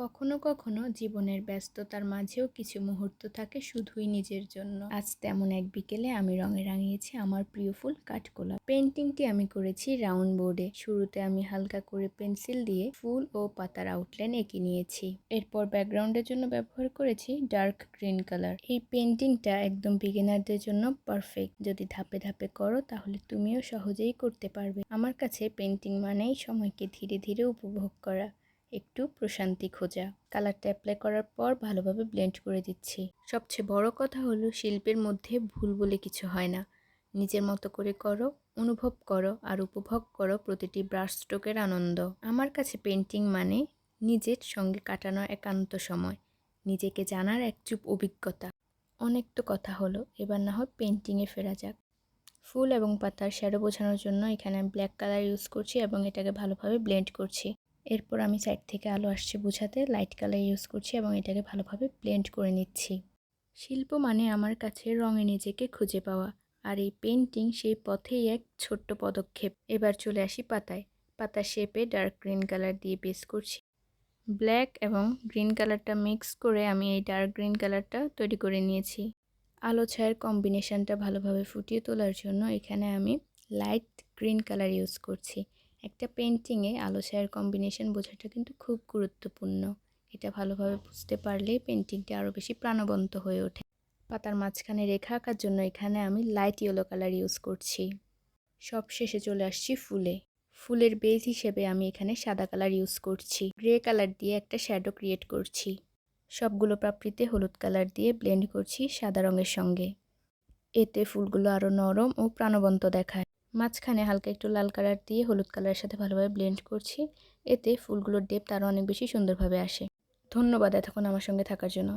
কখনো কখনো জীবনের ব্যস্ততার মাঝেও কিছু মুহূর্ত থাকে শুধুই নিজের জন্য। আজ তেমন এক বিকেলে আমি রঙে রাঙিয়েছি আমার প্রিয় ফুল কাঠগোলাপ। পেন্টিংটি আমি করেছি রাউন্ড বোর্ডে। শুরুতে আমি হালকা করে পেন্সিল দিয়ে ফুল ও পাতার আউটলাইন এঁকে নিয়েছি। এরপর ব্যাকগ্রাউন্ডের জন্য ব্যবহার করেছি ডার্ক গ্রিন কালার। এই পেন্টিংটা একদম বিগিনারদের জন্য পারফেক্ট। যদি ধাপে ধাপে করো, তাহলে তুমিও সহজেই করতে পারবে। আমার কাছে পেন্টিং মানেই সময়কে ধীরে ধীরে উপভোগ করা। একটু প্রশান্তি খোঁজা। কালারটা অ্যাপ্লাই করার পর ভালোভাবে ব্লেন্ড করে দিচ্ছি। সবচেয়ে বড় কথা হলো শিল্পের মধ্যে ভুল বলে কিছু হয় না। নিজের মতো করে করো, অনুভব করো আর উপভোগ করো প্রতিটি ব্রাশ স্ট্রোকের আনন্দ। আমার কাছে পেন্টিং মানে নিজের সঙ্গে কাটানো একান্ত সময়, নিজেকে জানার এক চুপ অভিজ্ঞতা। অনেক তো কথা হলো, এবার না হয় পেন্টিংয়ে ফেরা যাক। ফুল এবং পাতার শ্যাডো বোঝানোর জন্য এখানে আমি ব্ল্যাক কালার ইউজ করছি এবং এটাকে ভালোভাবে ব্লেন্ড করছি। এরপর আমি সাইড থেকে আলো আসছে বোঝাতে লাইট কালার ইউজ করছি এবং এটাকে ভালোভাবে ব্লেন্ড করে নিচ্ছি। শিল্প মানে আমার কাছে রঙে নিজেকে খুঁজে পাওয়া। আর এই পেন্টিং সেই পথেই এক ছোট্ট পদক্ষেপ। এবার চলে আসি পাতায়। পাতা শেপে ডার্ক গ্রিন কালার দিয়ে বেস করছি। ব্ল্যাক এবং গ্রিন কালারটা মিক্স করে আমি এই ডার্ক গ্রিন কালারটা তৈরি করে নিয়েছি। আলো ছায়ের কম্বিনেশনটা ভালোভাবে ফুটিয়ে তোলার জন্য এখানে আমি লাইট গ্রিন কালার ইউজ করছি। একটা পেন্টিংয়ে আলো ছায়ার কম্বিনেশন বোঝাটা কিন্তু খুব গুরুত্বপূর্ণ। এটা ভালোভাবে বুঝতে পারলেই পেন্টিংটি আরও বেশি প্রাণবন্ত হয়ে ওঠে। পাতার মাঝখানে রেখা আঁকার জন্য এখানে আমি লাইট ইয়েলো কালার ইউজ করছি। সব শেষে চলে আসছি ফুলে। ফুলের বেজ হিসেবে আমি এখানে সাদা কালার ইউজ করছি। গ্রে কালার দিয়ে একটা শ্যাডো ক্রিয়েট করছি। সবগুলো পাপড়িতে হলুদ কালার দিয়ে ব্লেন্ড করছি সাদা রঙের সঙ্গে। এতে ফুলগুলো আরও নরম ও প্রাণবন্ত দেখায়। মাঝখানে হালকা একটু লাল কালার দিয়ে হলুদ কালারের সাথে ভালোভাবে ব্লেন্ড করছি। এতে ফুলগুলোর ডেপ আরও অনেক বেশি সুন্দরভাবে আসে। ধন্যবাদ এতক্ষণ আমার সঙ্গে থাকার জন্য।